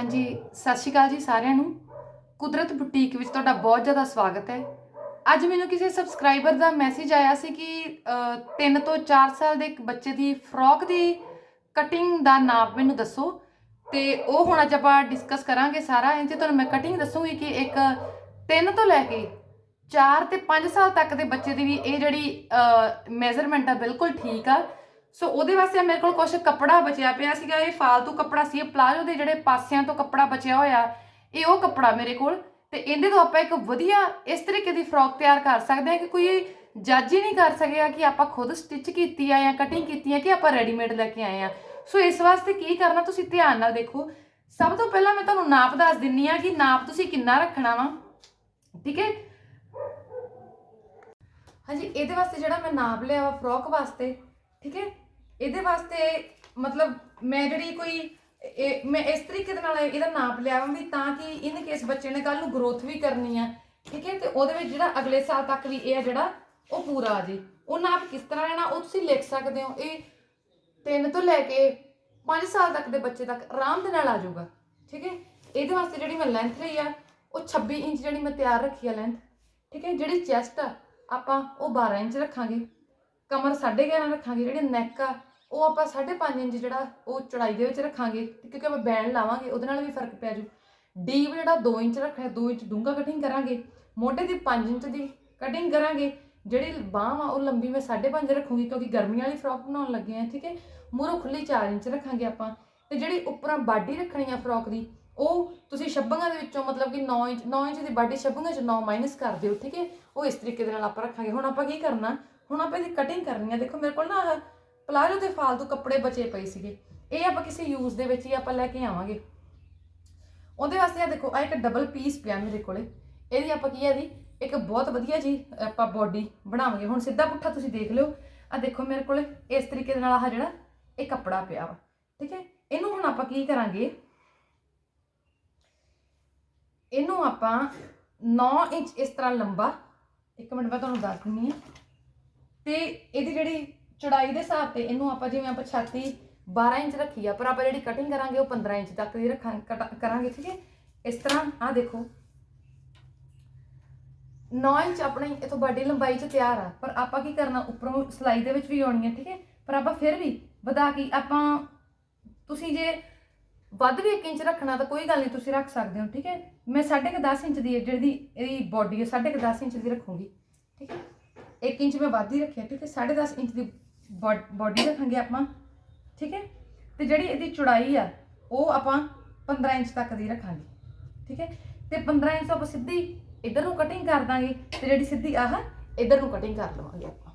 ਹਾਂਜੀ, ਸਤਿ ਸ਼੍ਰੀ ਅਕਾਲ ਜੀ ਸਾਰਿਆਂ ਨੂੰ। ਕੁਦਰਤ ਬੁਟੀਕ ਵਿੱਚ ਤੁਹਾਡਾ ਬਹੁਤ ਜ਼ਿਆਦਾ ਸਵਾਗਤ ਹੈ। ਅੱਜ ਮੈਨੂੰ ਕਿਸੇ ਸਬਸਕ੍ਰਾਈਬਰ ਦਾ ਮੈਸੇਜ ਆਇਆ ਸੀ ਕਿ 3 ਤੋਂ 4 ਸਾਲ ਦੇ ਇੱਕ ਬੱਚੇ ਦੀ ਫਰੋਕ ਦੀ ਕਟਿੰਗ ਦਾ ਨਾਪ ਮੈਨੂੰ ਦੱਸੋ। ਤੇ ਉਹ ਹੁਣ ਅੱਜ ਆਪਾਂ ਡਿਸਕਸ ਕਰਾਂਗੇ ਸਾਰਾ। ਇਹ ਤੁਹਾਨੂੰ ਮੈਂ ਕਟਿੰਗ ਦੱਸੂਗੀ ਕਿ ਇੱਕ 3 ਤੋਂ ਲੈ ਕੇ 4 ਤੇ 5 ਸਾਲ ਤੱਕ ਦੇ ਬੱਚੇ ਦੀ ਵੀ ਇਹ ਜਿਹੜੀ ਮੈਜ਼ਰਮੈਂਟ ਆ, ਬਿਲਕੁਲ ਠੀਕ ਆ। ਸੋ ਉਹਦੇ ਵਾਸਤੇ ਮੇਰੇ ਕੋਲ ਕੁਝ ਕੱਪੜਾ ਬਚਿਆ ਪਿਆ ਸੀਗਾ, ਇਹ ਫਾਲਤੂ ਕੱਪੜਾ ਸੀ, ਇਹ ਪਲਾਜੋ ਦੇ ਜਿਹੜੇ ਪਾਸਿਆਂ ਤੋਂ ਕੱਪੜਾ ਬਚਿਆ ਹੋਇਆ, ਇਹ ਉਹ ਕੱਪੜਾ ਮੇਰੇ ਕੋਲ। ਤੇ ਇਹਦੇ ਤੋਂ ਆਪਾਂ ਇੱਕ ਵਧੀਆ ਇਸ ਤਰੀਕੇ ਦੀ ਫਰੋਕ ਤਿਆਰ ਕਰ ਸਕਦੇ ਹਾਂ ਕਿ ਕੋਈ ਜੱਜ ਹੀ ਨਹੀਂ ਕਰ ਸਕਿਆ ਕਿ ਆਪਾਂ ਖੁਦ ਸਟਿਚ ਕੀਤੀ ਆ ਜਾਂ ਕਟਿੰਗ ਕੀਤੀ ਆ ਕਿ ਆਪਾਂ ਰੈਡੀਮੇਡ ਲੈ ਕੇ ਆਏ ਆ। ਸੋ ਇਸ ਵਾਸਤੇ ਕੀ ਕਰਨਾ ਤੁਸੀਂ ਧਿਆਨ ਨਾਲ ਦੇਖੋ। ਸਭ ਤੋਂ ਪਹਿਲਾਂ ਮੈਂ ਤੁਹਾਨੂੰ ਨਾਪ ਦੱਸ ਦਿੰਨੀ ਆ ਕਿ ਨਾਪ ਤੁਸੀਂ ਕਿੰਨਾ ਰੱਖਣਾ ਵਾ। ਠੀਕ ਹੈ? ਹਾਂਜੀ, ਇਹਦੇ ਵਾਸਤੇ ਜਿਹੜਾ ਮੈਂ ਨਾਪ ਲਿਆ ਵਾ ਫਰੋਕ ਵਾਸਤੇ, ਠੀਕ ਹੈ? ਇਹਦੇ ਵਾਸਤੇ ਮਤਲਬ ਮੈਂ ਜਿਹੜੀ ਕੋਈ, ਇਹ ਮੈਂ ਇਸ ਤਰੀਕੇ ਦੇ ਨਾਲ ਇਹਦਾ ਨਾਪ ਲਿਆ ਵੀ ਤਾਂ ਕਿ ਇਨ ਕੇਸ ਬੱਚੇ ਨੇ ਕੱਲ ਨੂੰ ਗਰੋਥ ਵੀ ਕਰਨੀ ਆ, ਠੀਕ ਹੈ? ਤੇ ਉਹਦੇ ਵਿੱਚ ਜਿਹੜਾ ਅਗਲੇ ਸਾਲ ਤੱਕ ਵੀ ਇਹ ਆ ਜਿਹੜਾ, ਉਹ ਪੂਰਾ ਆ ਜੇ। ਉਹ ਨਾਪ ਕਿਸ ਤਰ੍ਹਾਂ ਲੈਣਾ, ਉਹ ਤੁਸੀਂ ਲਿਖ ਸਕਦੇ ਹੋ। ਇਹ ਤਿੰਨ ਤੋਂ ਲੈ ਕੇ 5 ਸਾਲ ਤੱਕ ਦੇ ਬੱਚੇ ਤੱਕ ਆਰਾਮ ਦੇ ਨਾਲ ਆ ਜਾਊਗਾ, ਠੀਕ ਹੈ? ਇਹਦੇ ਵਾਸਤੇ ਜਿਹੜੀ ਮੈਂ ਲੈਂਥ ਲਈ ਆ, ਉਹ 26 ਇੰਚ ਜਿਹੜੀ ਮੈਂ ਤਿਆਰ ਰੱਖੀ ਆ ਲੈਂਥ ਠੀਕ ਹੈ? ਜਿਹੜੀ ਚੈਸਟ ਆ, ਆਪਾਂ ਉਹ 12 ਇੰਚ ਰੱਖਾਂਗੇ। ਕਮਰ 11.5 ਰੱਖਾਂਗੇ, ਜਿਹੜੇ ਨੈਕ ਆ ਉਹ ਆਪਾਂ 5.5 ਇੰਚ ਜਿਹੜਾ ਉਹ ਚੌੜਾਈ ਦੇ ਵਿੱਚ ਰੱਖਾਂਗੇ ਕਿਉਂਕਿ ਆਪਾਂ ਬੈਂਡ ਲਾਵਾਂਗੇ, ਉਹਦੇ ਨਾਲ ਵੀ ਫ਼ਰਕ ਪੈ ਜੂ ਡੀਪ ਜਿਹੜਾ 2 ਇੰਚ ਰੱਖਿਆ 2 ਇੰਚ ਡੂੰਘਾ ਕਟਿੰਗ ਕਰਾਂਗੇ। ਮੋਢੇ ਦੀ 5 ਇੰਚ ਦੀ ਕਟਿੰਗ ਕਰਾਂਗੇ। ਜਿਹੜੀ ਬਾਹ ਆ ਉਹ ਲੰਬੀ ਮੈਂ 5.5 ਰੱਖੂੰਗੀ ਕਿਉਂਕਿ ਗਰਮੀ ਵਾਲੀ ਫਰੋਕ ਬਣਾਉਣ ਲੱਗੇ ਆ, ਠੀਕ ਹੈ? ਮੂਹਰੋਂ ਖੁੱਲੀ 4 ਇੰਚ ਰੱਖਾਂਗੇ ਆਪਾਂ। ਤੇ ਜਿਹੜੀ ਉੱਪਰਾਂ ਬਾਡੀ ਰੱਖਣੀ ਆ ਫਰੋਕ ਦੀ, ਉਹ ਤੁਸੀਂ ਛੱਬੀਆਂ ਦੇ ਵਿੱਚੋਂ ਮਤਲਬ ਕਿ 9 ਇੰਚ 9 ਇੰਚ ਦੀ ਬਾਡੀ ਛੱਬੀਆਂ ਚ 9 ਮਾਈਨਸ ਕਰ ਦਿਓ, ਠੀਕ ਹੈ? ਉਹ ਇਸ ਤਰੀਕੇ ਦੇ ਨਾਲ ਆਪਾਂ ਰੱਖਾਂਗੇ। ਹੁਣ ਆਪਾਂ ਕੀ ਕਰਨਾ? ਹੁਣ ਆਪਾਂ ਇਹਦੀ ਕਟਿੰਗ ਕਰਨੀ ਆ। ਦੇਖੋ ਮੇਰੇ ਕੋਲ ਨਾ ਪਲਾਜੋ ਦੇ ਫਾਲਤੂ ਕੱਪੜੇ ਬਚੇ ਪਏ ਸੀਗੇ। ਇਹ ਆਪਾਂ ਕਿਸੇ ਯੂਜ਼ ਦੇ ਵਿੱਚ ਹੀ ਆਪਾਂ ਲੈ ਕੇ ਆਵਾਂਗੇ। ਉਹਦੇ ਵਾਸਤੇ ਆ ਦੇਖੋ ਆ ਇੱਕ ਡਬਲ ਪੀਸ ਪਿਆ ਮੇਰੇ ਕੋਲੇ। ਇਹਦੀ ਆਪਾਂ ਕੀ ਆ ਦੀ ਇੱਕ ਬਹੁਤ ਵਧੀਆ ਜੀ ਆਪਾਂ ਬੋਡੀ ਬਣਾਵਾਂਗੇ। ਹੁਣ ਸਿੱਧਾ ਪੁੱਠਾ ਤੁਸੀਂ ਦੇਖ ਲਿਓ। ਆ ਦੇਖੋ ਮੇਰੇ ਕੋਲੇ, ਇਸ ਤਰੀਕੇ ਦੇ ਨਾਲ ਆਹ ਜਿਹੜਾ ਇਹ ਕੱਪੜਾ ਪਿਆ ਵਾ। ਠੀਕ ਹੈ? ਇਹਨੂੰ ਹੁਣ ਆਪਾਂ ਕੀ ਕਰਾਂਗੇ? ਇਹਨੂੰ ਆਪਾਂ 9 ਇੰਚ ਇਸ ਤਰ੍ਹਾਂ ਲੰਬਾ, ਇੱਕ ਮਿੰਟ ਮੈਂ ਤੁਹਾਨੂੰ ਦੱਸ ਦਿੰਨੀ ਆ ਤੇ ਇਹਦੀ ਜਿਹੜੀ ਚੌੜਾਈ ਦੇ ਹਿਸਾਬ ਤੇ ਇਹਨੂੰ ਆਪਾਂ ਜਿਵੇਂ ਆਪਾਂ ਛਾਤੀ 12 ਇੰਚ ਰੱਖੀ ਆ, ਪਰ ਆਪਾਂ ਜਿਹੜੀ ਕਟਿੰਗ ਕਰਾਂਗੇ ਉਹ 15 ਇੰਚ ਤੱਕ ਦੀ ਰੱਖਾਂ, ਕਟ- ਕਰਾਂਗੇ, ਠੀਕ ਹੈ? ਇਸ ਤਰ੍ਹਾਂ ਆ ਦੇਖੋ। 9 ਇੰਚ ਆਪਣੀ ਇਥੋਂ ਬਾਡੀ ਲੰਬਾਈ ਚ ਤਿਆਰ ਆ, ਪਰ ਆਪਾਂ ਕੀ ਕਰਨਾ, ਉੱਪਰੋਂ ਸਲਾਈ ਦੇ ਵਿੱਚ ਵੀ ਆਉਣੀ ਹੈ ਠੀਕ ਹੈ? ਪਰ ਆਪਾਂ ਫਿਰ ਵੀ ਵਧਾ ਕੇ ਆਪਾਂ, ਤੁਸੀਂ ਜੇ ਵੱਧ ਵੀ 1 ਇੰਚ ਰੱਖਣਾ ਤਾਂ ਕੋਈ ਗੱਲ ਨਹੀਂ, ਤੁਸੀਂ ਰੱਖ ਸਕਦੇ ਹੋ, ਠੀਕ ਹੈ? ਮੈਂ 10.5 ਇੰਚ ਦੀ ਹੈ, ਜਿਹੜੀ ਇਹਦੀ ਬਾਡੀ ਹੈ 10.5 ਇੰਚ ਦੀ ਰੱਖੂੰਗੀ, ਠੀਕ ਹੈ? 1 ਇੰਚ ਮੈਂ ਵੱਧ ਹੀ ਰੱਖਿਆ, ਠੀਕ ਹੈ? 10.5 ਇੰਚ ਦੀ ਬਾਡੀ ਰੱਖਾਂਗੇ ਆਪਾਂ, ਠੀਕ ਹੈ? ਤੇ ਜਿਹੜੀ ਇਹਦੀ ਚੌੜਾਈ ਆ, ਉਹ ਆਪਾਂ 15 ਇੰਚ ਤੱਕ ਦੀ ਰੱਖਾਂਗੇ, ਠੀਕ ਹੈ? ਤੇ 15 ਇੰਚ ਆਪਾਂ ਸਿੱਧੀ ਇਧਰ ਨੂੰ ਕਟਿੰਗ ਕਰ ਦਾਂਗੇ, ਤੇ ਜਿਹੜੀ ਸਿੱਧੀ ਆਹ ਇਧਰ ਨੂੰ ਕਟਿੰਗ ਕਰ ਲਵਾਂਗੇ ਆਪਾਂ।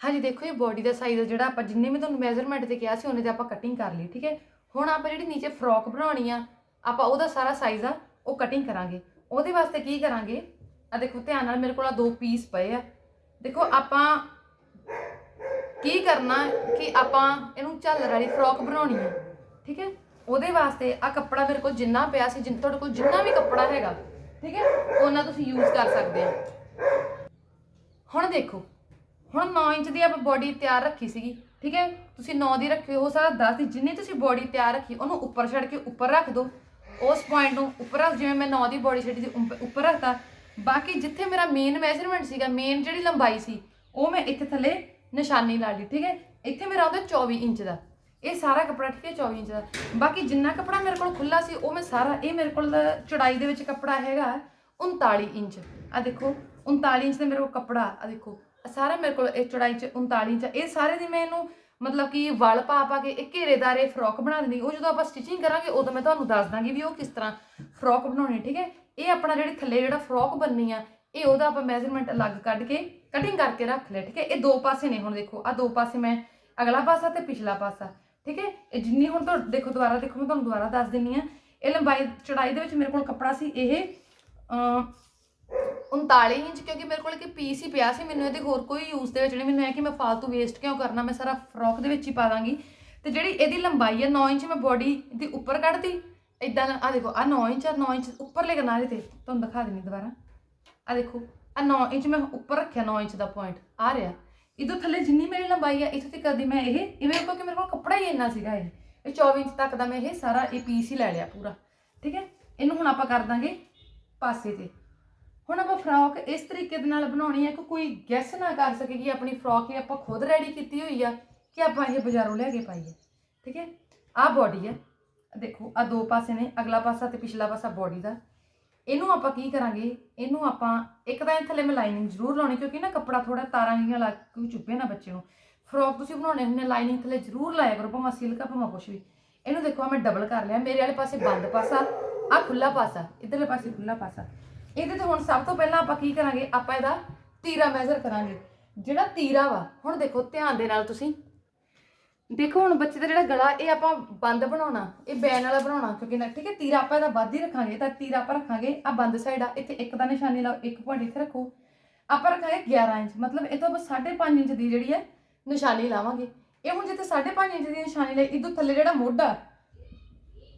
ਹਾਂਜੀ, ਦੇਖੋ ਇਹ ਬਾਡੀ ਦਾ ਸਾਈਜ਼ ਜਿਹੜਾ ਆਪਾਂ ਜਿੰਨੇ ਵੀ ਤੁਹਾਨੂੰ ਮੈਜ਼ਰਮੈਂਟ ਤੇ ਕਿਹਾ ਸੀ, ਉਹਨੇ ਤੇ ਆਪਾਂ ਕਟਿੰਗ ਕਰ ਲਈ, ਠੀਕ ਹੈ? ਹੁਣ ਆਪਾਂ ਜਿਹੜੀ ਨੀਚੇ ਫਰੋਕ ਬਣਾਉਣੀ ਆ, ਆਪਾਂ ਉਹਦਾ ਸਾਰਾ ਸਾਈਜ਼ ਆ, ਉਹ ਕਟਿੰਗ ਕਰਾਂਗੇ। ਉਹਦੇ ਵਾਸਤੇ ਕੀ ਕਰਾਂਗੇ? ਆ ਦੇਖੋ, ਧਿਆਨ ਨਾਲ ਮੇਰੇ ਕੋਲ ਆ ਦੋ ਪੀਸ ਪਏ ਆ। ਦੇਖੋ, ਆਪਾਂ ਕੀ ਕਰਨਾ ਕਿ ਆਪਾਂ ਇਹਨੂੰ ਝਾਲਰ ਵਾਲੀ ਫਰੋਕ ਬਣਾਉਣੀ ਹੈ ਠੀਕ ਹੈ? ਉਹਦੇ ਵਾਸਤੇ ਆ ਕੱਪੜਾ ਮੇਰੇ ਕੋਲ ਜਿੰਨਾ ਪਿਆ ਸੀ, ਜਿੰਨ, ਤੁਹਾਡੇ ਕੋਲ ਜਿੰਨਾ ਵੀ ਕੱਪੜਾ ਹੈਗਾ, ਠੀਕ ਹੈ? ਉਹਨਾਂ ਤੁਸੀਂ ਯੂਜ਼ ਕਰ ਸਕਦੇ ਆ ਹੁਣ ਦੇਖੋ, ਹੁਣ 9 ਇੰਚ ਦੀ ਆਪਾਂ ਬਾਡੀ ਤਿਆਰ ਰੱਖੀ ਸੀਗੀ, ਠੀਕ ਹੈ? ਤੁਸੀਂ 9 ਦੀ ਰੱਖਿਓ ਹੋ ਸਕਦਾ 10 ਦੀ, ਜਿੰਨੀ ਤੁਸੀਂ ਬਾਡੀ ਤਿਆਰ ਰੱਖੀ, ਉਹਨੂੰ ਉੱਪਰ ਛੱਡ ਕੇ ਉੱਪਰ ਰੱਖ ਦਿਓ ਉਸ ਪੁਆਇੰਟ ਨੂੰ ਉੱਪਰ ਰੱਖ, ਜਿਵੇਂ ਮੈਂ 9 ਦੀ ਬਾਡੀ ਛੱਡੀ ਸੀ ਉੱਪਰ ਰੱਖਤਾ। ਬਾਕੀ ਜਿੱਥੇ ਮੇਰਾ ਮੇਨ ਮੈਜ਼ਰਮੈਂਟ ਸੀਗਾ ਮੇਨ ਜਿਹੜੀ ਲੰਬਾਈ ਸੀ, ਉਹ ਮੈਂ ਇੱਥੇ ਥੱਲੇ ਨਿਸ਼ਾਨੀ ਲਾ ਲਈ, ਠੀਕ ਹੈ? ਇੱਥੇ ਮੇਰਾ ਆਉਂਦਾ 24 ਇੰਚ ਦਾ। ਇਹ ਸਾਰਾ ਕੱਪੜਾ, ਠੀਕ ਹੈ 24 ਇੰਚ ਦਾ। ਬਾਕੀ ਜਿੰਨਾ ਕੱਪੜਾ ਮੇਰੇ ਕੋਲ ਖੁੱਲਾ ਸੀ, ਉਹ ਮੈਂ ਸਾਰਾ, ਇਹ ਮੇਰੇ ਕੋਲ ਚੌੜਾਈ ਦੇ ਵਿੱਚ ਕੱਪੜਾ ਹੈਗਾ 39 ਇੰਚ। ਆ ਦੇਖੋ 39 ਇੰਚ ਦਾ ਮੇਰੇ ਕੋਲ ਕੱਪੜਾ ਆ ਦੇਖੋ। ਸਾਰਾ ਮੇਰੇ ਕੋਲ, ਇਹ ਚੌੜਾਈ ਚ 39 ਇੰਚ ਇਹ ਸਾਰੇ ਦੀ ਮੈਂ ਇਹਨੂੰ ਮਤਲਬ ਕਿ ਵਲ ਪਾ ਪਾ ਕੇ ਇੱਕ ਘੇਰੇਦਾਰ ਇਹ ਫਰੋਕ ਬਣਾ ਦੇਣੀ ਉਹ ਜਦੋਂ ਆਪਾਂ ਸਟਿਚਿੰਗ ਕਰਾਂਗੇ, ਉਦੋਂ ਮੈਂ ਤੁਹਾਨੂੰ ਦੱਸ ਦਾਂਗੀ ਵੀ ਉਹ ਕਿਸ ਤਰ੍ਹਾਂ ਫਰੋਕ ਬਣਾਉਣੀ ਠੀਕ ਹੈ? ਇਹ ਆਪਣਾ ਜਿਹੜੀ ਥੱਲੇ ਜਿਹੜਾ ਫਰੋਕ ਬੰਨੀ ਆ ਇਹ ਉਹਦਾ ਆਪਾਂ ਮੈਜ਼ਰਮੈਂਟ ਅਲੱਗ ਕੱਢ ਕੇ ਕਟਿੰਗ ਕਰਕੇ ਰੱਖ ਲਿਆ, ਠੀਕ ਹੈ? ਇਹ ਦੋ ਪਾਸੇ ਨੇ ਹੁਣ ਦੇਖੋ ਆ ਦੋ ਪਾਸੇ ਮੈਂ ਅਗਲਾ ਪਾਸਾ ਤੇ ਪਿਛਲਾ ਪਾਸਾ, ਠੀਕ ਹੈ? ਇਹ ਜਿੰਨੀ ਹੁਣ ਤੋਂ ਦੇਖੋ ਦੁਬਾਰਾ, ਦੇਖੋ ਮੈਂ ਤੁਹਾਨੂੰ ਦੁਬਾਰਾ ਦੱਸ ਦਿੰਨੀ ਆ। ਇਹ ਲੰਬਾਈ, ਚੌੜਾਈ ਦੇ ਵਿੱਚ ਮੇਰੇ ਕੋਲ ਕੱਪੜਾ ਸੀ ਇਹ ਅਮ 39 ਇੰਚ, ਕਿਉਂਕਿ ਮੇਰੇ ਕੋਲ ਇੱਕ ਪੀਸ ਹੀ ਪਿਆ ਸੀ, ਮੈਨੂੰ ਇਹਦੇ ਹੋਰ ਕੋਈ ਯੂਜ਼ ਦੇ ਵਿੱਚ ਨਹੀਂ, ਮੈਨੂੰ ਇਹ ਕਿ ਮੈਂ ਫालतू ਵੇਸਟ ਕਿਉਂ ਕਰਨਾ, ਮੈਂ ਸਾਰਾ ਫਰੋਕ ਦੇ ਵਿੱਚ ਹੀ ਪਾ ਦਾਂਗੀ। ਤੇ ਜਿਹੜੀ ਇਹਦੀ ਲੰਬਾਈ ਹੈ 9 ਇੰਚ, ਮੈਂ ਬੋਡੀ ਦੀ ਉੱਪਰ ਕੱਢਤੀ ਇਦਾਂ ਆ ਦੇਖੋ ਆ 9 ਇੰਚ ਆ 9 ਇੰਚ ਉੱਪਰਲੇ ਕਿਨਾਰੇ ਤੇ, ਤੁਹਾਨੂੰ ਦਿਖਾ ਦਿੰਨੀ ਦੁਬਾਰਾ। ਆ ਦੇਖੋ ਆ 9 ਇੰਚ ਮੈਂ ਉੱਪਰ ਰੱਖਿਆ 9 ਇੰਚ ਦਾ ਪੁਆਇੰਟ ਆ ਰਿਹਾ ਇਦੋਂ ਥੱਲੇ ਜਿੰਨੀ ਮੇਰੀ ਲੰਬਾਈ ਆ ਇੱਥੇ ਤੱਕ ਦੀ ਮੈਂ ਇਹ ਇਵੇਂ ਕਿਉਂਕਿ ਮੇਰੇ ਕੋਲ ਕੱਪੜਾ ਹੀ ਇੰਨਾ ਸੀਗਾ ਇਹ ਇਹ 24 ਇੰਚ ਤੱਕ ਦਾ ਮੈਂ ਇਹ ਸਾਰਾ ਇਹ ਪੀਸ ਹੀ ਲੈ ਲਿਆ ਪੂਰਾ ਠੀਕ ਹੈ ਇਹਨੂੰ ਹੁਣ ਆਪਾਂ ਕਰ ਦਾਂਗੇ ਪਾਸੇ ਤੇ ਹੁਣ ਆਪਾਂ ਫਰੋਕ ਇਸ ਤਰੀਕੇ ਦੇ ਨਾਲ ਬਣਾਉਣੀ ਹੈ ਕਿ ਕੋਈ ਗੈਸ ਨਾ ਕਰ ਸਕੇ ਕਿ ਆਪਣੀ ਫਰੋਕ ਇਹ ਆਪਾਂ ਖੁਦ ਰੈਡੀ ਕੀਤੀ ਹੋਈ ਆ ਕਿ ਆਪਾਂ ਇਹ ਬਾਜ਼ਾਰੋਂ ਲਿਆ ਕੇ ਪਾਈ ਹੈ ਠੀਕ ਹੈ ਆਹ ਬਾਡੀ ਹੈ ਦੇਖੋ ਆ ਦੋ ਪਾਸੇ ਨੇ ਅਗਲਾ ਪਾਸਾ ਤੇ ਪਿਛਲਾ ਪਾਸਾ ਬਾਡੀ ਦਾ ਇਹਨੂੰ ਆਪਾਂ ਕੀ ਕਰਾਂਗੇ? ਇਹਨੂੰ ਆਪਾਂ ਇੱਕ ਤਾਂ ਇਹ ਥੱਲੇ ਮੈਂ ਲਾਈਨਿੰਗ ਜ਼ਰੂਰ ਲਾਉਣੀ ਕਿਉਂਕਿ ਨਾ ਕੱਪੜਾ ਥੋੜਾ ਤਾਰਾਂ ਜਿਹੀਆਂ ਲੱਗ ਕੇ ਚੁੱਭੇ ਨਾ ਬੱਚੇ ਨੂੰ। ਫਰੋਕ ਤੁਸੀਂ ਬਣਾਉਣੇ ਹੁੰਦੇ ਲਾਈਨਿੰਗ ਥੱਲੇ ਜ਼ਰੂਰ ਲਾਇਆ ਕਰੋ, ਭਾਵੇਂ ਸਿਲਕ ਆ, ਭਾਵੇਂ ਕੁਛ ਵੀ। ਇਹਨੂੰ ਦੇਖੋ ਮੈਂ ਡਬਲ ਕਰ ਲਿਆ। ਮੇਰੇ ਵਾਲੇ ਪਾਸੇ ਬੰਦ ਪਾਸਾ ਆ ਖੁੱਲਾ ਪਾਸਾ, ਇਧਰਲੇ ਪਾਸੇ ਖੁੱਲਾ ਪਾਸਾ। ਇਹਦੇ ਤੇ ਹੁਣ ਸਭ ਤੋਂ ਪਹਿਲਾਂ ਆਪਾਂ ਕੀ ਕਰਾਂਗੇ? ਆਪਾਂ ਇਹਦਾ ਤੀਰਾ ਮੈਜ਼ਰ ਕਰਾਂਗੇ। ਜਿਹੜਾ ਤੀਰਾ ਵਾ, ਹੁਣ ਦੇਖੋ ਧਿਆਨ ਦੇ ਨਾਲ ਤੁਸੀਂ ਦੇਖੋ, ਹੁਣ ਬੱਚੇ ਦਾ ਜਿਹੜਾ ਗਲਾ, ਇਹ ਆਪਾਂ ਬੰਦ ਬਣਾਉਣਾ, ਇਹ ਬੈਨ ਵਾਲਾ ਬਣਾਉਣਾ, ਕਿਉਂਕਿ ਨਾ, ਠੀਕ ਹੈ, ਤੀਰਾ ਆਪਾਂ ਇਹਦਾ ਵੱਧ ਹੀ ਰੱਖਾਂਗੇ, ਤਾਂ ਤੀਰਾ ਆਪਾਂ ਰੱਖਾਂਗੇ ਆ ਬੰਦ ਸਾਈਡ ਆ, ਇੱਥੇ ਇੱਕ ਦਾ ਨਿਸ਼ਾਨੀ ਲਾਓ, ਇੱਕ ਪੁਆਇੰਟ ਇੱਥੇ ਰੱਖੋ। ਆਪਾਂ ਰੱਖਾਂਗੇ 11 ਇੰਚ, ਮਤਲਬ ਇਹ ਤੋਂ ਆਪਾਂ 5.5 ਇੰਚ ਦੀ ਜਿਹੜੀ ਹੈ ਨਿਸ਼ਾਨੀ ਲਾਵਾਂਗੇ। ਇਹ ਹੁਣ ਜਿੱਥੇ 5.5 ਇੰਚ ਦੀ ਨਿਸ਼ਾਨੀ ਲਈ ਇਦੋਂ ਥੱਲੇ ਜਿਹੜਾ ਮੋਢਾ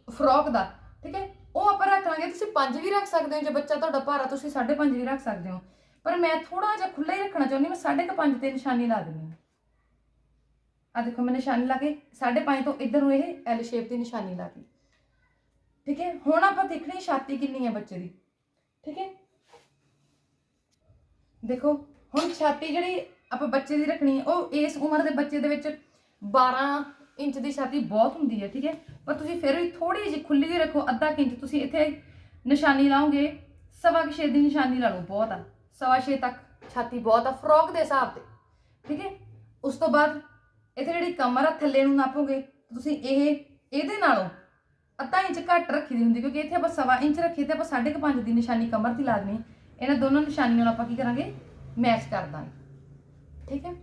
ਫਰੋਕ ਦਾ, ਠੀਕ ਹੈ, ਉਹ ਆਪਾਂ ਰੱਖ ਲਾਂਗੇ। ਤੁਸੀਂ 5 ਵੀ ਰੱਖ ਸਕਦੇ ਹੋ, ਜੇ ਬੱਚਾ ਤੁਹਾਡਾ ਭਾਰਾ, ਤੁਸੀਂ 5.5 ਵੀ ਰੱਖ ਸਕਦੇ ਹੋ। ਪਰ ਮੈਂ ਥੋੜਾ ਜਿਹਾ ਖੁੱਲਾ ਹੀ ਰੱਖਣਾ ਚਾਹੁੰਦੀ ਮੈਂ 5.5 ਤੇ ਨਿਸ਼ਾਨੀ ਲਾ ਦਿੰਦੀ ਹਾਂ। ਆ ਦੇਖੋ ਮੈਂ ਨਿਸ਼ਾਨੀ ਲਾ ਕੇ 5.5 ਤੋਂ ਇੱਧਰ ਨੂੰ ਇਹ ਐਲ ਸ਼ੇਪ ਦੀ ਨਿਸ਼ਾਨੀ ਲਾ ਕੇ ਠੀਕ ਹੈ? ਹੁਣ ਆਪਾਂ ਦੇਖਣੀ ਛਾਤੀ ਕਿੰਨੀ ਹੈ ਬੱਚੇ ਦੀ। ਠੀਕ ਹੈ? ਦੇਖੋ, ਹੁਣ ਛਾਤੀ ਜਿਹੜੀ ਆਪਾਂ ਬੱਚੇ ਦੀ ਰੱਖਣੀ ਹੈ, ਉਹ ਇਸ ਉਮਰ ਦੇ ਬੱਚੇ ਦੇ ਵਿੱਚ 12 ਇੰਚ ਦੀ ਛਾਤੀ ਬਹੁਤ ਹੁੰਦੀ ਹੈ, ਠੀਕ ਹੈ? ਪਰ ਤੁਸੀਂ ਫਿਰ ਵੀ ਥੋੜੀ ਜਿਹੀ ਖੁੱਲੀ ਹੀ ਰੱਖੋ, ਅੱਧਾ ਕੁ ਇੰਚ ਤੁਸੀਂ ਇੱਥੇ ਨਿਸ਼ਾਨੀ ਲਾਓਗੇ, ਸਵਾ ਕੁ ਛੇ ਦੀ ਨਿਸ਼ਾਨੀ ਲਾ ਲਓ, ਬਹੁਤ ਆ। ਸਵਾ ਛੇ ਤੱਕ ਛਾਤੀ ਬਹੁਤ ਆ, ਫਰੋਕ ਦੇ ਹਿਸਾਬ ਤੇ। ਠੀਕ ਹੈ? ਉਸ ਤੋਂ ਬਾਅਦ ਇੱਥੇ ਜਿਹੜੀ ਕਮਰ ਆ, ਥੱਲੇ ਨੂੰ ਨਾਪੋਗੇ ਤੁਸੀਂ ਇਹ, ਇਹਦੇ ਨਾਲੋਂ ਅੱਧਾ ਇੰਚ ਘੱਟ ਰੱਖੀ ਦੀ ਹੁੰਦੀ, ਕਿਉਂਕਿ ਇੱਥੇ ਆਪਾਂ ਸਵਾ ਇੰਚ ਰੱਖੀ ਤੇ ਆਪਾਂ 5.5 ਦੀ ਨਿਸ਼ਾਨੀ ਕਮਰ ਦੀ ਲਾ ਦੇਣੀ ਇਹਨਾਂ ਦੋਨੋਂ ਨਿਸ਼ਾਨੀਆਂ ਨੂੰ ਆਪਾਂ ਕੀ ਕਰਾਂਗੇ? ਮੈਚ ਕਰ ਦਾਂਗੇ। ਠੀਕ ਹੈ?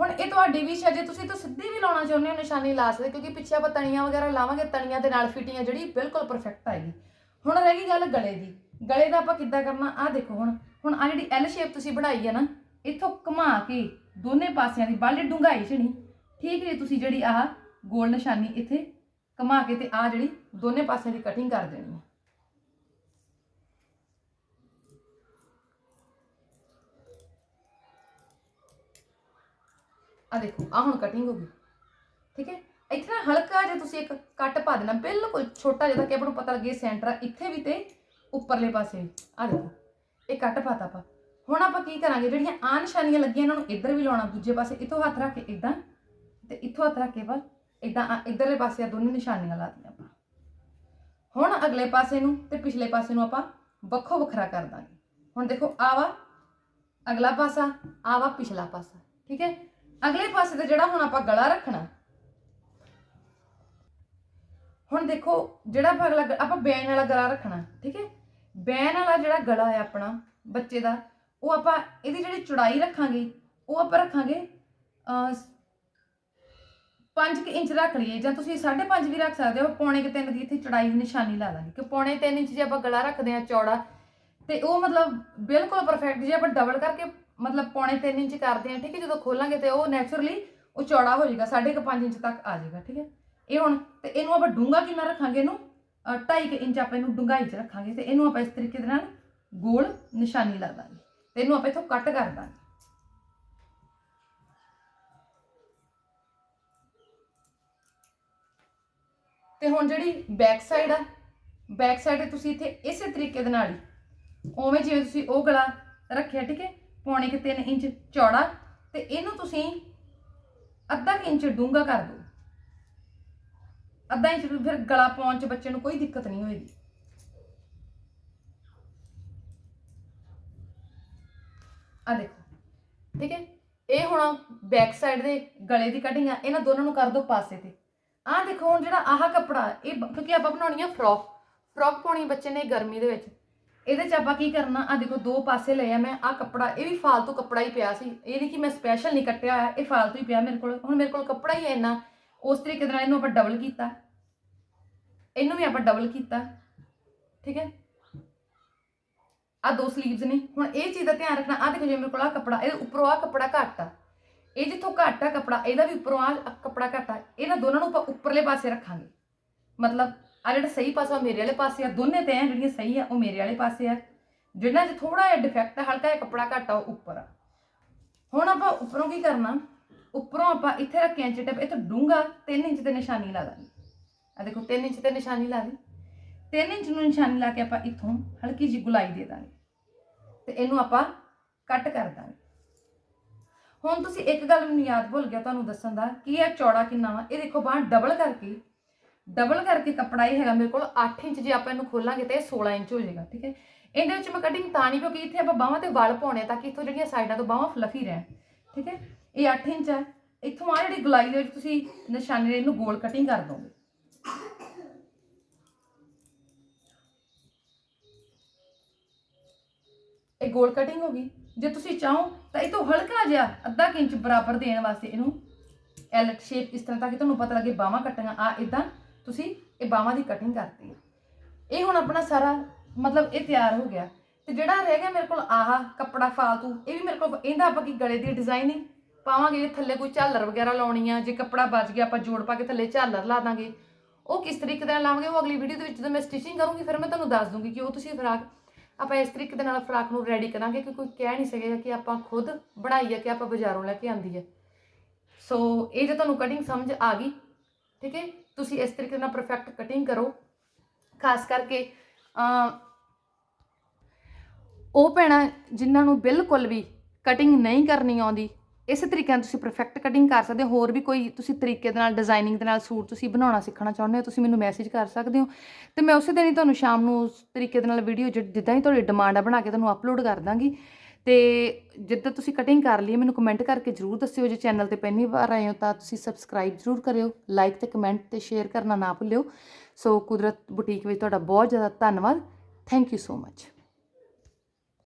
ਹੁਣ ਇਹ ਤੁਹਾਡੀ ਵੀ ਜੇ ਤੁਸੀਂ ਤਾਂ ਸਿੱਧੀ ਵੀ ਲਾਉਣਾ ਚਾਹੁੰਦੇ ਹੋ, ਨਿਸ਼ਾਨੀ ਲਾ ਸਕਦੇ, ਕਿਉਂਕਿ ਪਿੱਛੇ ਆਪਾਂ ਤਣੀਆਂ ਵਗੈਰਾ ਲਾਵਾਂਗੇ, ਤਣੀਆਂ ਦੇ ਨਾਲ ਫਿਟਿੰਗ ਆ ਜਿਹੜੀ ਬਿਲਕੁਲ ਪਰਫੈਕਟ ਆਏਗੀ। ਹੁਣ ਰਹਿ ਗਈ ਗੱਲ ਗਲੇ ਦੀ। ਗਲੇ ਦਾ ਆਪਾਂ ਕਿੱਦਾਂ ਕਰਨਾ? ਆਹ ਦੇਖੋ ਹੁਣ। ਹੁਣ ਆ ਜਿਹੜੀ ਐਲ ਸ਼ੇਪ ਤੁਸੀਂ ਬਣਾਈ ਹੈ ਨਾ, ਇੱਥੋਂ ਘੁਮਾ ਕੇ ਦੋਨੇ ਪਾਸਿਆਂ ਦੀ ਬਾਲੇ ਡੂੰਘਾਈ ਛਣੀ ਠੀਕ ਹੈ ਤੁਸੀਂ ਜਿਹੜੀ ਆਹ ਗੋਲ ਨਿਸ਼ਾਨੀ ਇੱਥੇ ਘੁਮਾ ਕੇ ਤੇ ਆ ਜਿਹੜੀ ਦੋਨੇ ਪਾਸਿਆਂ ਦੀ ਕਟਿੰਗ ਕਰ ਦੇਣੀ ਹੈ ਆ ਦੇਖੋ ਆ ਹੁਣ ਕਟਿੰਗ ਹੋ ਗਈ। ਠੀਕ ਹੈ? ਇੱਥੇ ਨਾ ਹਲਕਾ ਜਿਹਾ ਤੁਸੀਂ ਇੱਕ ਕੱਟ ਪਾ ਦੇਣਾ, ਬਿਲਕੁਲ ਛੋਟਾ ਜਿਹਾ ਤਾਂ ਕਿ ਆਪਾਂ ਨੂੰ ਪਤਾ ਲੱਗੇ ਸੈਂਟਰ ਆ ਇੱਥੇ ਵੀ ਤੇ ਉੱਪਰਲੇ ਪਾਸੇ ਵੀ। ਆ ਦੇਖੋ, ਇਹ ਕੱਟ ਪਾਤਾ ਆਪਾਂ। ਹੁਣ ਆਪਾਂ ਕੀ ਕਰਾਂਗੇ? ਜਿਹੜੀਆਂ ਆ ਨਿਸ਼ਾਨੀਆਂ ਲੱਗੀਆਂ, ਇਹਨਾਂ ਨੂੰ ਇੱਧਰ ਵੀ ਲਾਉਣਾ, ਦੂਜੇ ਪਾਸੇ ਇੱਥੋਂ ਹੱਥ ਰੱਖ ਕੇ ਇਦਾਂ ਤੇ ਇੱਥੋਂ ਹੱਥ ਰੱਖ ਕੇ ਬਸ ਇਦਾਂ ਇੱਧਰਲੇ ਪਾਸੇ ਆ ਦੋਨੇ ਨਿਸ਼ਾਨੀਆਂ ਲਾਤੀਆਂ ਆਪਾਂ। ਹੁਣ ਅਗਲੇ ਪਾਸੇ ਨੂੰ ਤੇ ਪਿਛਲੇ ਪਾਸੇ ਨੂੰ ਆਪਾਂ ਵੱਖੋ ਵੱਖਰਾ ਕਰ ਦਾਂਗੇ। ਹੁਣ ਦੇਖੋ ਆ ਵਾ, ਅਗਲਾ ਪਾਸਾ ਆ ਵਾ ਪਿਛਲਾ ਪਾਸਾ, ਠੀਕ ਹੈ? ਅਗਲੇ ਪਾਸੇ ਤੇ ਜਿਹੜਾ ਹੁਣ ਆਪਾਂ ਗਲਾ ਰੱਖਣਾ, ਹੁਣ ਦੇਖੋ, ਜਿਹੜਾ ਆਪਾਂ ਅਗਲਾ ਗ- ਆਪਾਂ ਬੈਨ ਵਾਲਾ ਗਲਾ ਰੱਖਣਾ, ਠੀਕ ਹੈ? ਬੈਨ ਵਾਲਾ ਜਿਹੜਾ ਗਲਾ ਹੈ ਆਪਣਾ, ਬੱਚੇ ਦਾ ਉਹ ਆਪਾਂ ਇਹਦੀ ਜਿਹੜੀ ਚੌੜਾਈ ਰੱਖਾਂਗੇ, ਉਹ ਆਪਾਂ ਰੱਖਾਂਗੇ 5 ਇੰਚ ਰੱਖ ਲਈਏ ਜਾਂ ਤੁਸੀਂ 5.5 ਵੀ ਰੱਖ ਸਕਦੇ ਹੋ, ਪੌਣੇ ਕਿ 3 ਦੀ ਇੱਥੇ ਚੌੜਾਈ ਦੀ ਨਿਸ਼ਾਨੀ ਲਾ ਦਾਂਗੇ ਕਿ ਪੌਣੇ 3 ਇੰਚ ਜੇ ਆਪਾਂ ਗਲਾ ਰੱਖਦੇ ਆ ਚੌੜਾ, ਤੇ ਉਹ ਮਤਲਬ ਬਿਲਕੁਲ ਪਰਫੈਕਟ ਜੇ ਆਪਾਂ ਡਬਲ ਕਰਕੇ ਮਤਲਬ ਪੌਣੇ 3 ਇੰਚ ਕਰਦੇ ਆ ਠੀਕ ਹੈ, ਜਦੋਂ ਖੋਲਾਂਗੇ ਤੇ ਉਹ ਨੈਚੁਰਲੀ ਉਹ ਚੌੜਾ ਹੋ ਜਾਏਗਾ 5.5 ਇੰਚ ਤੱਕ ਆ ਜਾਏਗਾ, ਠੀਕ ਹੈ। ਇਹ ਹੁਣ ਤੇ ਇਹਨੂੰ ਆਪਾਂ ਡੂੰਗਾ ਕਿੰਨਾ ਰੱਖਾਂਗੇ ਇਹਨੂੰ? 2.5 ਇੰਚ ਆਪਾਂ ਇਹਨੂੰ ਡੂੰਘਾਈ 'ਚ ਰੱਖਾਂਗੇ ਤੇ ਇਹਨੂੰ ਆਪਾਂ ਇਸ ਤਰੀਕੇ ਦੇ ਨਾਲ ਗੋਲ ਨਿਸ਼ਾਨੀ ਲਾ ਦਾਂਗੇ। ਤੇ ਇਹਨੂੰ ਆਪਾਂ ਇੱਥੋਂ ਕੱਟ ਕਰ ਦਾਂਗੇ। ਤੇ ਹੁਣ ਜਿਹੜੀ ਬੈਕ ਸਾਈਡ ਆ ਬੈਕ ਸਾਈਡ ਤੁਸੀਂ ਇੱਥੇ ਇਸੇ ਤਰੀਕੇ ਦੇ ਨਾਲ ਹੀ, ਉਵੇਂ ਜਿਵੇਂ ਤੁਸੀਂ ਉਹ ਗਲਾ ਰੱਖਿਆ, ਠੀਕ ਹੈ, ਪੌਣੇ ਕਿ 3 ਇੰਚ ਚੌੜਾ, ਤੇ ਇਹਨੂੰ ਤੁਸੀਂ ਅੱਧਾ ਕੁ ਇੰਚ ਡੂੰਘਾ ਕਰ ਦਿਓ। ਅੱਧਾ ਇੰਚ ਫਿਰ ਗਲਾ ਪਾਉਣ ਚ ਬੱਚੇ ਨੂੰ ਕੋਈ ਦਿੱਕਤ ਨਹੀਂ ਹੋਏਗੀ। ਆ ਦੇਖੋ, ਠੀਕ ਹੈ? ਇਹ ਹੁਣ ਬੈਕ ਸਾਈਡ ਦੇ ਗਲੇ ਦੀ ਕਟਿੰਗ ਆ, ਇਹਨਾਂ ਦੋਨਾਂ ਨੂੰ ਕਰ ਦਿਓ ਪਾਸੇ ਤੇ। ਆਹ ਦੇਖੋ ਹੁਣ ਜਿਹੜਾ ਆਹ ਕੱਪੜਾ, ਇਹ ਕਿਉਂਕਿ ਆਪਾਂ ਬਣਾਉਣੀ ਆ ਫਰੋਕ ਫਰੋਕ ਪਾਉਣੀ ਬੱਚੇ ਨੇ ਗਰਮੀ ਦੇ ਵਿੱਚ। ਇਹਦੇ ਚ ਆਪਾਂ ਕੀ ਕਰਨਾ ਆ ਦੇਖੋ ਦੋ ਪਾਸੇ ਲਏ ਆ ਮੈਂ ਆ ਕੱਪੜਾ, ਇਹ ਵੀ ਫਾਲਤੂ ਕੱਪੜਾ ਹੀ ਪਿਆ ਸੀ। ਇਹ ਨਹੀਂ ਕਿ ਮੈਂ ਸਪੈਸ਼ਲ ਨਹੀਂ ਕੱਟਿਆ ਹੋਇਆ, ਇਹ ਫਾਲਤੂ ਹੀ ਪਿਆ ਮੇਰੇ ਕੋਲ। ਹੁਣ ਮੇਰੇ ਕੋਲ ਕੱਪੜਾ ਹੀ ਇੰਨਾ, ਉਸ ਤਰੀਕੇ ਦੇ ਨਾਲ ਇਹਨੂੰ ਆਪਾਂ ਡਬਲ ਕੀਤਾ। ਇਹਨੂੰ ਵੀ ਆਪਾਂ ਡਬਲ ਕੀਤਾ, ਠੀਕ ਹੈ? ਆ ਦੋ ਸਲੀਵਸ ਨੇ, ਹੁਣ ਇਹ ਚੀਜ਼ ਦਾ ਧਿਆਨ ਰੱਖਣਾ ਆ ਦੇਖੋ ਜੇ ਮੇਰੇ ਕੋਲ ਆ ਕੱਪੜਾ, ਇਹਦੇ ਉੱਪਰੋਂ ਆ ਕੱਪੜਾ ਘੱਟ ਆ। ਇਹ ਜਿੱਥੋਂ ਘੱਟ ਆ ਕੱਪੜਾ, ਇਹਦਾ ਵੀ ਉੱਪਰੋਂ ਆ ਕੱਪੜਾ ਘੱਟ ਆ। ਇਹਨਾਂ ਦੋਨਾਂ ਨੂੰ ਆਪਾਂ ਉੱਪਰਲੇ ਪਾਸੇ ਰੱਖਾਂਗੇ। ਮਤਲਬ ਆ ਜਿਹੜਾ ਸਹੀ ਪਾਸਾ ਉਹ ਮੇਰੇ ਵਾਲੇ ਪਾਸੇ ਆ, ਦੋਨੇ ਤੈਂ ਜਿਹੜੀਆਂ ਸਹੀ ਆ, ਉਹ ਮੇਰੇ ਵਾਲੇ ਪਾਸੇ ਆ। ਜਿਹਨਾਂ 'ਚ ਥੋੜਾ ਜਿਹਾ ਡਿਫੈਕਟ ਆ, ਹਲਕਾ ਜਿਹਾ ਕੱਪੜਾ ਘੱਟ ਆ, ਉਹ ਉੱਪਰ ਆ। ਹੁਣ ਆਪਾਂ ਉੱਪਰੋਂ ਕੀ ਕਰਨਾ? ਉੱਪਰੋਂ ਆਪਾਂ ਇੱਥੇ ਰੱਖਿਆ ਚਿੱਟੇ ਇੱਥੇ ਡੂੰਗਾ 3 ਇੰਚ ਤੇ ਨਿਸ਼ਾਨੀ ਲਾ ਦਾਂਗੇ। ਆ ਦੇਖੋ 3 ਇੰਚ ਤੇ ਨਿਸ਼ਾਨੀ ਲਾ ਲਈ। 3 ਇੰਚ ਨੂੰ ਨਿਸ਼ਾਨੀ ਲਾ ਕੇ ਆਪਾਂ ਇੱਥੋਂ ਹਲਕੀ ਜਿਹੀ ਗੁਲਾਈ ਦੇ ਦਾਂਗੇ ਤੇ ਇਹਨੂੰ ਆਪਾਂ ਕੱਟ ਕਰ ਦਾਂਗੇ। ਹੁਣ ਤੁਸੀਂ ਇੱਕ ਗੱਲ ਮੈਨੂੰ ਯਾਦ ਭੁੱਲ ਗਿਆ ਤੁਹਾਨੂੰ ਦੱਸਣ ਦਾ, ਕਿ ਇਹ ਚੌੜਾ ਕਿੰਨਾ ਵਾ? ਇਹ ਦੇਖੋ ਬਾਹ ਡਬਲ ਕਰਕੇ ਡਬਲ ਕਰਕੇ ਕੱਪੜਾ ਇਹ ਹੈਗਾ ਮੇਰੇ ਕੋਲ 8 ਇੰਚ ਜੇ ਆਪਾਂ ਇਹਨੂੰ ਖੋਲਾਂਗੇ ਤਾਂ ਇਹ 16 ਇੰਚ ਹੋ ਜਾਏਗਾ, ਠੀਕ ਹੈ? ਇਹਦੇ ਵਿੱਚ ਮੈਂ ਕਟਿੰਗ ਤਾਂ ਨਹੀਂ ਕਿਉਂਕਿ ਇੱਥੇ ਆਪਾਂ ਬਾਹਾਂ ਤੇ ਵਲ ਪਾਉਣੇ ਤਾਂ ਕਿ ਇੱਥੋਂ ਜਿਹੜੀਆਂ ਸਾਈਡਾਂ ਤੋਂ ਬਾਹਾਂ ਫਲਫੀ ਰਹਿਣ, ਠੀਕ ਹੈ? ਇਹ 8 ਇੰਚ ਹੈ ਇੱਥੋਂ ਆ ਜਿਹੜੀ ਗੁਲਾਈ ਦੇ ਵਿੱਚ ਤੁਸੀਂ ਨਿਸ਼ਾਨੇ ਦੇ ਇਹਨੂੰ ਗੋਲ ਕਟਿੰਗ ਕਰ ਦੋਗੇ। ਇਹ ਗੋਲ ਕਟਿੰਗ ਹੋ ਗਈ। ਜੇ ਤੁਸੀਂ ਚਾਹੋ ਤਾਂ ਇਹ ਤੋਂ ਹਲਕਾ ਜਿਹਾ ਅੱਧਾ ਕੁ ਇੰਚ ਬਰਾਬਰ ਦੇਣ ਵਾਸਤੇ ਇਹਨੂੰ ਐਲ ਸ਼ੇਪ ਇਸ ਤਰ੍ਹਾਂ ਤਾਂ ਕਿ ਤੁਹਾਨੂੰ ਪਤਾ ਲੱਗੇ ਬਾਹਾਂ ਕੱਟੀਆਂ ਆ ਇਦਾਂ ਤੁਸੀਂ ਇਹ ਬਾਹਾਂ ਦੀ ਕਟਿੰਗ ਕਰਤੀ ਹੈ ਇਹ ਹੁਣ ਆਪਣਾ ਸਾਰਾ ਮਤਲਬ ਇਹ ਤਿਆਰ ਹੋ ਗਿਆ। ਤੇ ਜਿਹੜਾ ਰਹਿ ਗਿਆ ਮੇਰੇ ਕੋਲ ਆਹ ਕੱਪੜਾ ਫਾਲਤੂ, ਇਹ ਵੀ ਮੇਰੇ ਕੋਲ ਇਹਦਾ ਆਪਾਂ ਕੀ ਗਲੇ ਦੀ ਡਿਜ਼ਾਈਨਿੰਗ ਪਾਵਾਂਗੇ ਜੇ ਥੱਲੇ ਕੋਈ ਝਾਲਰ ਵਗੈਰਾ ਲਾਉਣੀ ਆ, ਜੇ ਕੱਪੜਾ ਬਚ ਗਿਆ ਆਪਾਂ ਜੋੜ ਪਾ ਕੇ ਥੱਲੇ ਝਾਲਰ ਲਾ ਦਾਂਗੇ। ਉਹ ਕਿਸ ਤਰੀਕੇ ਨਾਲ ਲਾਵਾਂਗੇ ਉਹ ਅਗਲੀ ਵੀਡੀਓ ਦੇ ਵਿੱਚ ਜਦੋਂ ਮੈਂ ਸਟਿਚਿੰਗ ਕਰੂੰਗੀ, ਫਿਰ ਮੈਂ ਤੁਹਾਨੂੰ ਦੱਸ ਦੂੰਗੀ ਕਿ ਉਹ ਤੁਸੀਂ ਫਰਾਕ ਆਪਾਂ ਇਸ ਤਰੀਕੇ ਦੇ ਨਾਲ ਫਰਾਕ ਨੂੰ ਰੈਡੀ ਕਰਾਂਗੇ ਕਿ ਕੋਈ ਕਹਿ ਨਹੀਂ ਸਕੇਗਾ ਕਿ ਆਪਾਂ ਖੁਦ ਬਣਾਈ ਹੈ ਕਿ ਆਪਾਂ ਬਾਜ਼ਾਰੋਂ ਲੈ ਕੇ ਆਂਦੀ ਹੈ ਸੋ ਇਹ ਜੇ ਤੁਹਾਨੂੰ ਕਟਿੰਗ ਸਮਝ ਆ ਗਈ, ਠੀਕ ਹੈ? ਤੁਸੀਂ ਇਸ ਤਰੀਕੇ ਨਾਲ ਪਰਫੈਕਟ ਕਟਿੰਗ ਕਰੋ। ਖਾਸ ਕਰਕੇ ਉਹ ਭੈਣਾਂ ਜਿਨ੍ਹਾਂ ਨੂੰ ਬਿਲਕੁਲ ਵੀ ਕਟਿੰਗ ਨਹੀਂ ਕਰਨੀ ਆਉਂਦੀ ਇਸੇ ਤਰੀਕੇ ਨਾਲ ਤੁਸੀਂ ਪਰਫੈਕਟ ਕਟਿੰਗ ਕਰ ਸਕਦੇ ਹੋ। ਹੋਰ ਵੀ ਕੋਈ ਤੁਸੀਂ ਤਰੀਕੇ ਦੇ ਨਾਲ ਡਿਜ਼ਾਈਨਿੰਗ ਦੇ ਨਾਲ ਸੂਟ ਤੁਸੀਂ ਬਣਾਉਣਾ ਸਿੱਖਣਾ ਚਾਹੁੰਦੇ ਹੋ, ਤੁਸੀਂ ਮੈਨੂੰ ਮੈਸੇਜ ਕਰ ਸਕਦੇ ਹੋ। ਤੇ ਮੈਂ ਉਸੇ ਦਿਨ ਹੀ ਤੁਹਾਨੂੰ ਸ਼ਾਮ ਨੂੰ ਉਸ ਤਰੀਕੇ ਦੇ ਨਾਲ ਵੀਡੀਓ ਜਿੱਦਾਂ ਹੀ ਤੁਹਾਡੀ ਡਿਮਾਂਡ ਆ ਬਣਾ ਕੇ ਤੁਹਾਨੂੰ ਅਪਲੋਡ ਕਰ ਦਾਂਗੀ। ਤੇ ਜਿੱਦਾਂ ਤੁਸੀਂ ਕਟਿੰਗ ਕਰ ਲਈ ਮੈਨੂੰ ਕਮੈਂਟ ਕਰਕੇ ਜਰੂਰ ਦੱਸਿਓ। ਜੇ ਚੈਨਲ ਤੇ ਪਹਿਲੀ ਵਾਰ ਆਏ ਹੋ ਤਾਂ ਤੁਸੀਂ ਸਬਸਕ੍ਰਾਈਬ ਜਰੂਰ ਕਰਿਓ ਲਾਈਕ ਤੇ ਕਮੈਂਟ ਤੇ ਸ਼ੇਅਰ ਕਰਨਾ ਨਾ ਭੁੱਲਿਓ। ਸੋ ਕੁਦਰਤ ਬੁਟੀਕ ਵਿੱਚ ਤੁਹਾਡਾ ਬਹੁਤ ਜ਼ਿਆਦਾ ਧੰਨਵਾਦ। Thank you so much